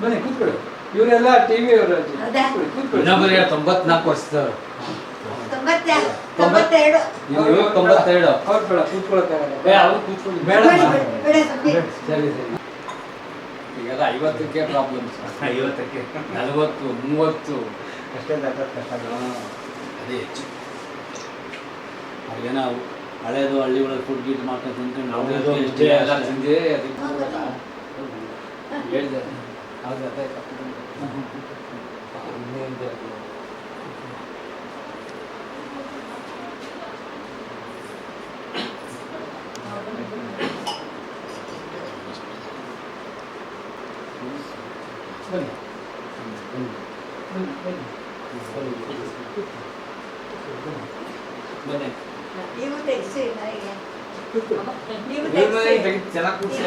ಬನ್ನಿ ಕೂತ್ಕೊಳ್ಳಿ. ಇವರೆಲ್ಲ ಟಿವಿ ಅವರಲ್ಲಿ ಇನ್ನೊಬ್ಬರಿಗೆ ತೊಂಬತ್ನಾಲ್ಕು ವರ್ಷ ತೊಂಬತ್ತ- ತೊಂಬತ್ತೆರಡು. ಇವ್ರು ತೊಂಬತ್ತೆರಡು. ಅವ್ರು ಬೇಡ ಕೂತ್ಕೊಳ್ಳೋಕ್ಕಾಗಲ್ಲ ಏ ಅವ್ರು ಕೂತ್ಕೊಂಡು ಬೇಡ. ಸರಿ. ಸರಿ ಈಗೆಲ್ಲ ಐವತ್ತಕ್ಕೆ ಪ್ರಾಬ್ಲಮ್ಸ್ ಐವತ್ತಕ್ಕೆ. ನಲವತ್ತು ಮೂವತ್ತು. ಅಷ್ಟೇ ಕಷ್ಟ ಅದೇ ಹೆಚ್ಚು. ಅದೇನೋ ಹಳೇದು ಹಳ್ಳಿ ಒಳಗೆ ಫುಡ್ ಗೀಟ್ ಮಾಡ್ಕೊಂಡು ತಿನ್ಕೊಂಡು ಎಷ್ಟೇ ಎಲ್ಲ. ಅದಕ್ಕೆ ಹೌದು ಅದೇ ಇನ್ನೇನ್ ಬೇಕು? ಬನ್ನಿ ಬನ್ನಿ ಬನ್ನಿ ಬನ್ನಿ ನೀವು ತೆಗ್ಸಿ ನನಗೆ ನೀವು ಇವ್ರ ಮನೆಗೆ ತೆಗ್ಸಿ ತೆಗ್ದು ಚೆನ್ನಾಗಿ ಕೂರ್ಸಿ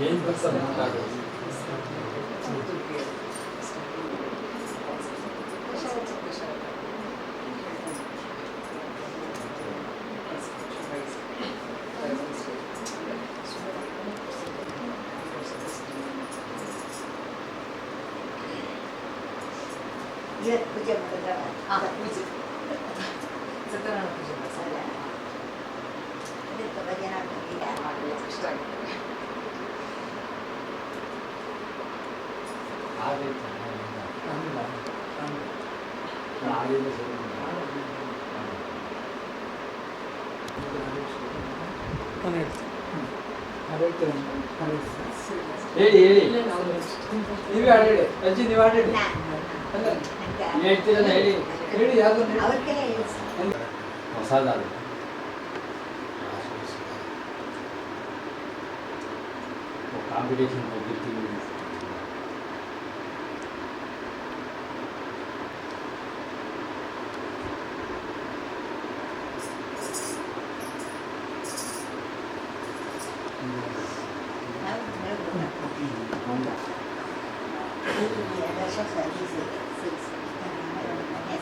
ಏನ್ ಕೆಲಸ ಮಾತಾಡೋದು ಇವತ್ತು ಪೂಜೆ ಮಾಡಿದ್ರ ಹಾ, ಪೂಜೆ. ಸತ್ಯನಾರಾಯಣ ಪೂಜೆ ಮಾಡ್ತಾರೆ. ಅದಕ್ಕೆ ಭಜನೆ ಆಗ್ತಿಲ್ಲ ಮಾಡಿಲ್ಲ, ಇಷ್ಟ ಆಗಿದೆ. ಆಗೈತೆ ಇಲ್ಲ ಆಗಿಲ್ಲ ಸರಿ ಹೇಳಿ ಹೇಳಿ ಇಲ್ಲ, ನಾವು ನೀವೇ ಹಾಡೇಳಿ ಅಜ್ಜಿ ನೀವು ಹಾಡೇಳಿ ನಾ- ಅಲ್ಲ ನಂಗೆ ಏನ್ ಹೇಳ್ತೀರಲ್ಲ ಹೇಳಿ ಹೇಳಿ ಯಾವ್ದನ್ನ ಹೇಳಿ ಅವ್ರಿಗೆ ಹೇಳಿ ಹೊಸದಾದ ಕಾಂಪಿಟೇಷನ್ ಹೋಗಿರ್ತೀವಿ ನಾವು ಹೇಳ್ಬೇಕು. ಎರಡು ವರ್ಷ ಸರ್ವಿಸ್ ಇದೆ ಸಿಕ್ಸ್ ಮನೆ ಸೇರಿ ಎರಡು ವರ್ಷ ಆಗಿದೆ. ಸರಿ ಸರಿ ಫ್ಲಾಟ್ ಆಗಿ ಸರಿ ಸರಿ ಸರಿ ಸರ್ವಿಸ್ ಹ್ಮ್, ಹ್ಮ್, ಹ್ಮ್. ಸರಿ ಸರಿ ಕಂಪನಿ ಕೆಲಸ ಸಿಗ್ತದೆ ಚಾರ್ಟೆಡ್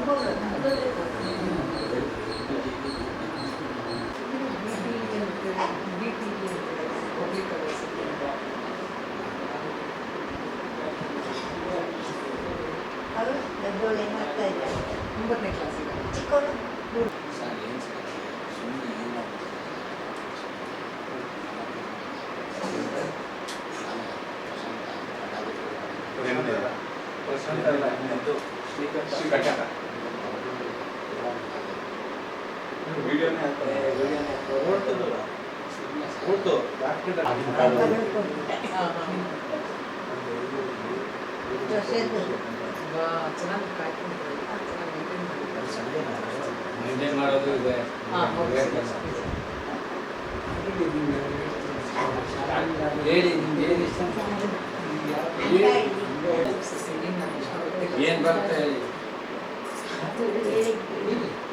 これなんだろう。これ三代目の収穫者。ವರ್ಷದ್ದು ವಾ ಚೆನ್ನಾಗಿ ಕಾಯ್ಕೊಂಡಿದ್ದಾರೆ ಚೆನ್ನಾಗಿ maintain ಮಾಡಿದ್ದಾರೆ. ಮೇಂಟೈನ್ ಮಾಡೋದು. ಇದೆ. ಹೇಳಿ ನಿಮ್ಗೆ ಏನು ಇಷ್ಟ ಹಂಗಾಗಿ Singing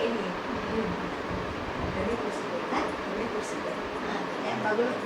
pakai ini. Dan ini kursi kan? Ini kursi? Ah, yang bagus.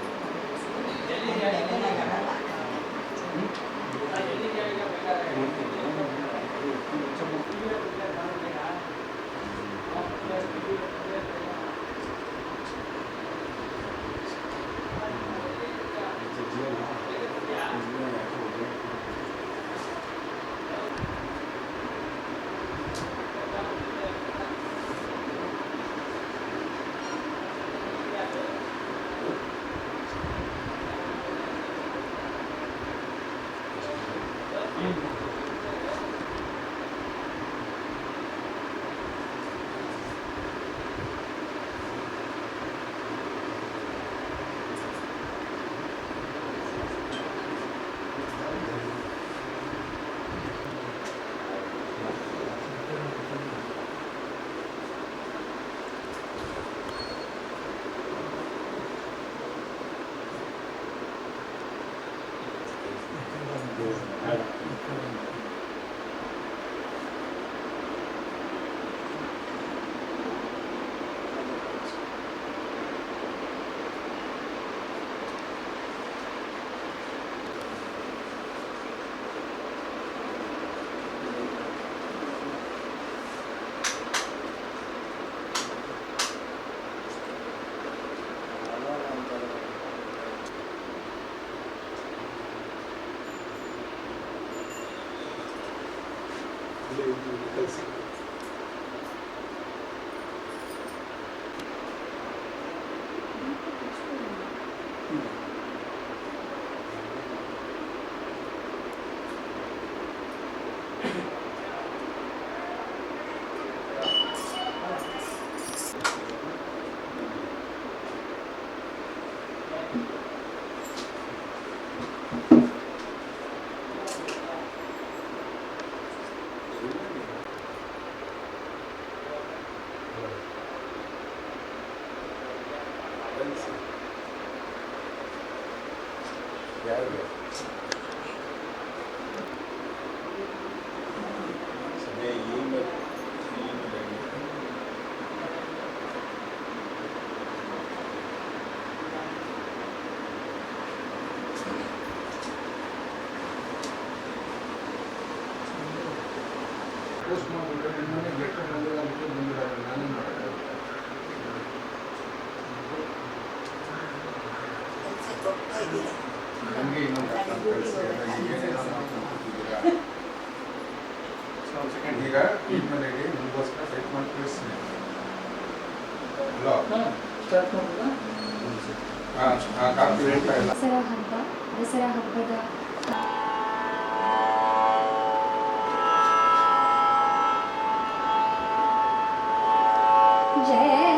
ярче ನಮಗೆ ಇನ್ನೊಂದು ಒಂದು ಸೆಕೆಂಡ್ ಈಗ ಈ ಮನೆಗೆ ನಿಮಗೋಸ್ಕರ ಸೆಟ್ ಮಾಡಿ ಕಳಿಸ್ತೀನಿ ಅಲ್ಲ ದಸರಾ ಹಬ್ಬ ದಸರಾ ಹಬ್ಬದ ಜಯ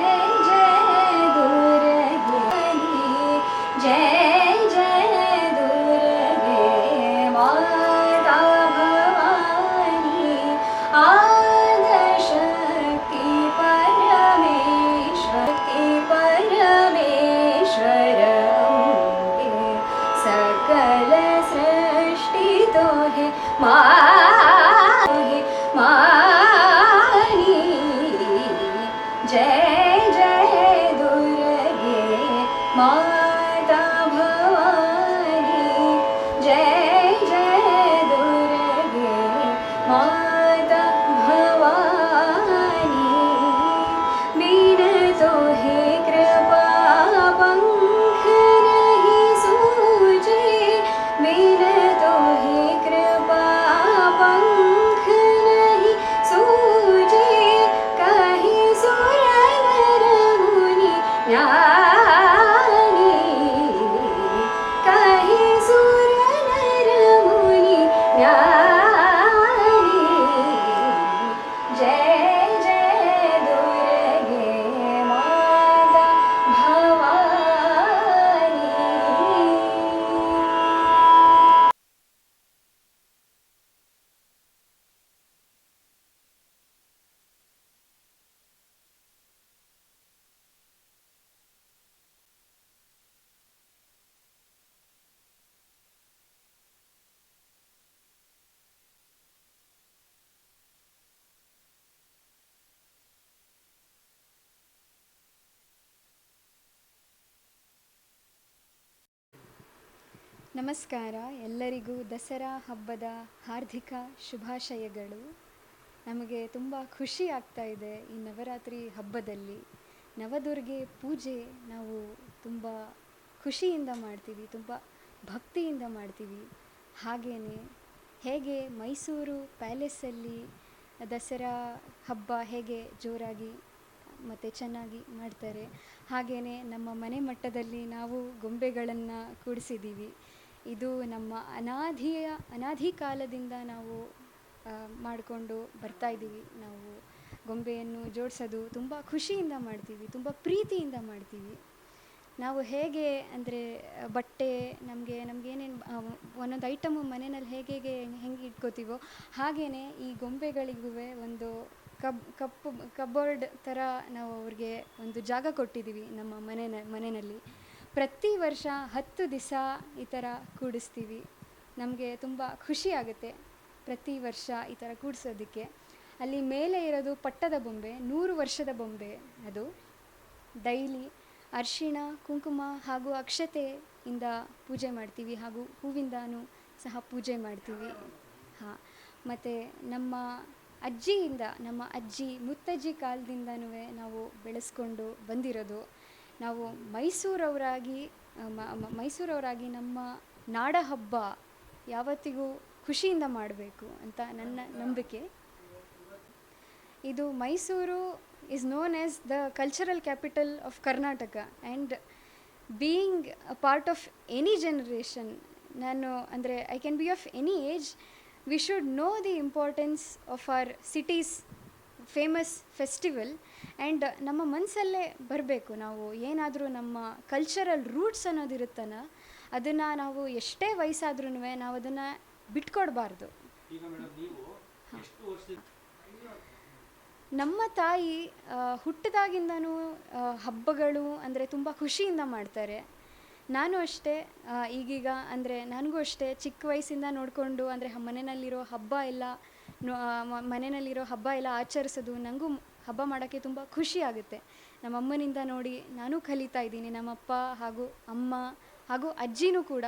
ನಮಸ್ಕಾರ. ಎಲ್ಲರಿಗೂ ದಸರಾ ಹಬ್ಬದ ಹಾರ್ದಿಕ ಶುಭಾಶಯಗಳು. ನಮಗೆ ತುಂಬ ಖುಷಿ ಆಗ್ತಾ ಇದೆ ಈ ನವರಾತ್ರಿ ಹಬ್ಬದಲ್ಲಿ. ನವದುರ್ಗೆ ಪೂಜೆ ನಾವು ತುಂಬ ಖುಷಿಯಿಂದ ಮಾಡ್ತೀವಿ, ತುಂಬ ಭಕ್ತಿಯಿಂದ ಮಾಡ್ತೀವಿ. ಹಾಗೆಯೇ ಹೇಗೆ ಮೈಸೂರು ಪ್ಯಾಲೇಸಲ್ಲಿ ದಸರಾ ಹಬ್ಬ ಹೇಗೆ ಜೋರಾಗಿ ಮತ್ತು ಚೆನ್ನಾಗಿ ಮಾಡ್ತಾರೆ. ಹಾಗೆಯೇ ನಮ್ಮ ಮನೆ ಮಟ್ಟದಲ್ಲಿ ನಾವು ಗೊಂಬೆಗಳನ್ನು ಕೂಡಿಸಿದ್ದೀವಿ. ಇದು ನಮ್ಮ ಅನಾದಿಯ ಅನಾದಿ ಕಾಲದಿಂದ ನಾವು ಮಾಡಿಕೊಂಡು ಬರ್ತಾ ಇದ್ದೀವಿ. ನಾವು ಗೊಂಬೆಯನ್ನು ಜೋಡಿಸೋದು ತುಂಬ ಖುಷಿಯಿಂದ ಮಾಡ್ತೀವಿ, ತುಂಬ ಪ್ರೀತಿಯಿಂದ ಮಾಡ್ತೀವಿ. ನಾವು ಹೇಗೆ ಅಂದರೆ, ಬಟ್ಟೆ ನಮಗೆ ನಮಗೇನೇನು ಒಂದೊಂದು ಐಟಮು ಮನೆಯಲ್ಲಿ ಹೇಗೆ ಹೇಗೆ ಹೆಂಗೆ ಇಟ್ಕೋತೀವೋ ಹಾಗೆಯೇ ಈ ಗೊಂಬೆಗಳಿಗೂ ಒಂದು ಕಬ್, ಕಪ್ಪು, ಕಬೋರ್ಡ್ ಥರ ನಾವು ಅವ್ರಿಗೆ ಒಂದು ಜಾಗ ಕೊಟ್ಟಿದ್ದೀವಿ ನಮ್ಮ ಮನೆಯ ಮನೆಯಲ್ಲಿ. ಪ್ರತಿ ವರ್ಷ ಹತ್ತು ದಿವಸ ಈ ಥರ ಕೂಡಿಸ್ತೀವಿ. ನಮಗೆ ತುಂಬ ಖುಷಿ ಆಗುತ್ತೆ ಪ್ರತಿ ವರ್ಷ ಈ ಥರ ಕೂಡಿಸೋದಕ್ಕೆ. ಅಲ್ಲಿ ಮೇಲೆ ಇರೋದು ಪಟ್ಟದ ಬೊಂಬೆ, ನೂರು ವರ್ಷದ ಬೊಂಬೆ ಅದು. ಡೈಲಿ ಅರಿಶಿಣ, ಕುಂಕುಮ ಹಾಗೂ ಅಕ್ಷತೆಯಿಂದ ಪೂಜೆ ಮಾಡ್ತೀವಿ ಹಾಗೂ ಹೂವಿಂದನೂ ಸಹ ಪೂಜೆ ಮಾಡ್ತೀವಿ. ಹಾಂ, ಮತ್ತು ನಮ್ಮ ಅಜ್ಜಿಯಿಂದ, ನಮ್ಮ ಅಜ್ಜಿ ಮುತ್ತಜ್ಜಿ ಕಾಲದಿಂದನೂ ನಾವು ಬೆಳೆಸ್ಕೊಂಡು ಬಂದಿರೋದು. ನಾವು ಮೈಸೂರವರಾಗಿ ಮೈಸೂರವರಾಗಿ ನಮ್ಮ ನಾಡ ಹಬ್ಬ ಯಾವತ್ತಿಗೂ ಖುಷಿಯಿಂದ ಮಾಡಬೇಕು ಅಂತ ನನ್ನ ನಂಬಿಕೆ. ಇದು Mysuru is known as the cultural capital of Karnataka and being a part of any generation ನಾನು ಅಂದರೆ I can be of any age we should know the importance of our city's famous festival and ನಮ್ಮ ಮನಸ್ಸಲ್ಲೇ ಬರಬೇಕು. ನಾವು ಏನಾದರೂ ನಮ್ಮ cultural roots ಅನ್ನೋದಿರುತ್ತಲ್ಲ ಅದನ್ನು ನಾವು ಎಷ್ಟೇ ವಯಸ್ಸಾದ್ರೂ ನಾವು ಅದನ್ನು ಬಿಟ್ಕೊಡ್ಬಾರ್ದು. ನಮ್ಮ ತಾಯಿ ಹುಟ್ಟದಾಗಿಂದನೂ ಹಬ್ಬಗಳು ಅಂದರೆ ತುಂಬ ಖುಷಿಯಿಂದ ಮಾಡ್ತಾರೆ. ನಾನು ಅಷ್ಟೇ ಈಗೀಗ ಅಂದರೆ ನನಗೂ ಅಷ್ಟೇ ಚಿಕ್ಕ ವಯಸ್ಸಿಂದ ನೋಡಿಕೊಂಡು ಅಂದರೆ ಮನೆಯಲ್ಲಿರೋ ಹಬ್ಬ ಎಲ್ಲ ಮನೆಯಲ್ಲಿರೋ ಹಬ್ಬ ಎಲ್ಲ ಆಚರಿಸೋದು ನನಗೂ ಹಬ್ಬ ಮಾಡೋಕ್ಕೆ ತುಂಬ ಖುಷಿ ಆಗುತ್ತೆ. ನಮ್ಮ ಅಮ್ಮನಿಂದ ನೋಡಿ ನಾನು ಕಲಿತಾ ಇದ್ದೀನಿ, ನಮ್ಮಪ್ಪ ಹಾಗೂ ಅಮ್ಮ ಹಾಗೂ ಅಜ್ಜಿನೂ ಕೂಡ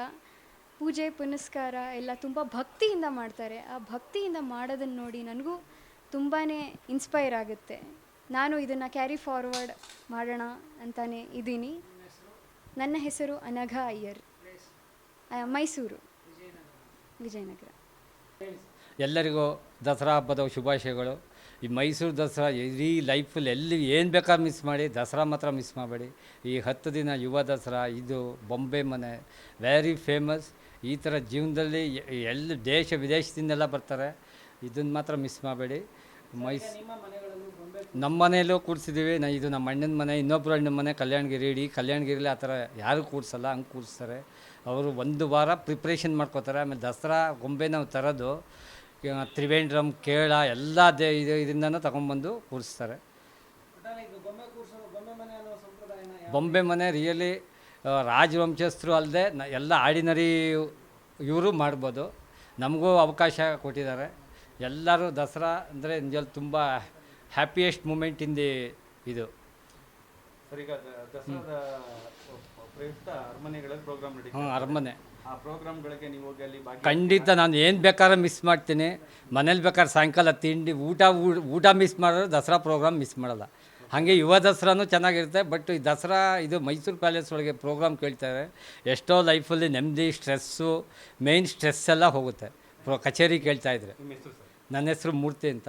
ಪೂಜೆ, ಪುನಸ್ಕಾರ ಎಲ್ಲ ತುಂಬ ಭಕ್ತಿಯಿಂದ ಮಾಡ್ತಾರೆ. ಆ ಭಕ್ತಿಯಿಂದ ಮಾಡೋದನ್ನು ನೋಡಿ ನನಗೂ ತುಂಬಾ ಇನ್ಸ್ಪೈರ್ ಆಗುತ್ತೆ. ನಾನು ಇದನ್ನು ಕ್ಯಾರಿ ಫಾರ್ವರ್ಡ್ ಮಾಡೋಣ ಅಂತಾನೆ ಇದ್ದೀನಿ. ನನ್ನ ಹೆಸರು ಅನಘ ಅಯ್ಯರ್. ಮೈಸೂರು. ವಿಜಯನಗರ. ಎಲ್ಲರಿಗೂ ದಸರಾ ಹಬ್ಬದ ಶುಭಾಶಯಗಳು. ಈ ಮೈಸೂರು ದಸರಾ ಇಡೀ ಲೈಫಲ್ಲಿ ಎಲ್ಲಿ ಏನು ಬೇಕಾದ್ರೂ ಮಿಸ್ ಮಾಡಿ, ದಸರಾ ಮಾತ್ರ ಮಿಸ್ ಮಾಡಬೇಡಿ. ಈ ಹತ್ತು ದಿನ ಯುವ ದಸರಾ, ಇದು ಬೊಂಬೆ ಮನೆ ವೆರಿ ಫೇಮಸ್ ಈ ಥರ ಜೀವನದಲ್ಲಿ ಎಲ್ಲಿ ದೇಶ ವಿದೇಶದಿಂದೆಲ್ಲ ಬರ್ತಾರೆ, ಇದನ್ನು ಮಾತ್ರ ಮಿಸ್ ಮಾಡಬೇಡಿ. ಮೈಸ್ ನಮ್ಮ ಮನೆಯಲ್ಲೂ ಕೂರಿಸಿದ್ದೀವಿ ನಾ ಇದು ನಮ್ಮ ಅಣ್ಣನ ಮನೆ ಇನ್ನೊಬ್ಬರು ಅಣ್ಣನ ಮನೆ ಕಲ್ಯಾಣಗಿರಿ ಇಡೀ ಕಲ್ಯಾಣಗಿರಿಲಿ ಆ ಥರ ಯಾರು ಕೂರಿಸಲ್ಲ ಹಂಗೆ ಕೂರಿಸ್ತಾರೆ. ಅವರು ಒಂದು ವಾರ ಪ್ರಿಪ್ರೇಷನ್ ಮಾಡ್ಕೋತಾರೆ. ಆಮೇಲೆ ದಸರಾ ಗೊಂಬೆ ನಾವು ತರೋದು ತ್ರಿವೇಂಡ್ರಮ್ ಕೇಳ ಕೇರಳ ಎಲ್ಲ ದೇ ಇದು ಇದರಿಂದನೂ ತಗೊಂಬಂದು ಕೂರಿಸ್ತಾರೆ. ಬೊಂಬೆ ಮನೆ ರಿಯಲಿ ರಾಜವಂಶಸ್ಥರು ಅಲ್ಲದೆ ನ ಎಲ್ಲ ಆರ್ಡಿನರಿ ಇವರು ಮಾಡ್ಬೋದು. ನಮಗೂ ಅವಕಾಶ ಕೊಟ್ಟಿದ್ದಾರೆ. ಎಲ್ಲರೂ ದಸರಾ ಅಂದರೆ ನಿಜಲ್ಲಿ ತುಂಬ ಹ್ಯಾಪಿಯೆಸ್ಟ್ ಮೂಮೆಂಟ್ ಇನ್ ದಿ ಇದು. ಸರ್ ಈಗ ದ- ದಸರಾದ ಪ್ರಯುಕ್ತ ಅರಮನೆಗಳಲ್ಲಿ ಪ್ರೋಗ್ರಾಮ್ ಹ್ಞೂ ಅರಮನೆ. ಆ ಪ್ರೋಗ್ರಾಮ್ಗಳಿಗೆ ನೀವು ಹೋಗಿ ಅಲ್ಲಿ ಭಾಗಿ ಖಂಡಿತ ನಾನು ಏನು ಬೇಕಾದ್ರೆ ಮಿಸ್ ಮಾಡ್ತೀನಿ. ಮನೇಲಿ ಬೇಕಾದ್ರೆ ಸಾಯಂಕಾಲ ತಿಂಡಿ ಊಟ ಊ- ಊಟ ಮಿಸ್ ಮಾಡಿದ್ರೆ ದಸರಾ ಪ್ರೋಗ್ರಾಮ್ ಮಿಸ್ ಮಾಡಲ್ಲ. ಹಾಗೆ ಯುವ ದಸರಾನು ಚೆನ್ನಾಗಿರುತ್ತೆ ಬಟ್ ಈ ದಸರಾ ಇದು ಮೈಸೂರು ಪ್ಯಾಲೇಸ್ ಒಳಗೆ ಪ್ರೋಗ್ರಾಮ್ ಕೇಳ್ತಾರೆ ಎಷ್ಟೋ ಲೈಫಲ್ಲಿ ನೆಮ್ಮದಿ ಸ್ಟ್ರೆಸ್ಸು ಮೇನ್ ಸ್ಟ್ರೆಸ್ ಎಲ್ಲ ಹೋಗುತ್ತೆ. ಪ್ರೋ ಕಚೇರಿ ಕೇಳ್ತಾ ಇದ್ರೆ. ನಿಮ್ಮ ಹೆಸರು ಸರ್? ನನ್ನ ಹೆಸರು ಮೂರ್ತಿ ಅಂತ.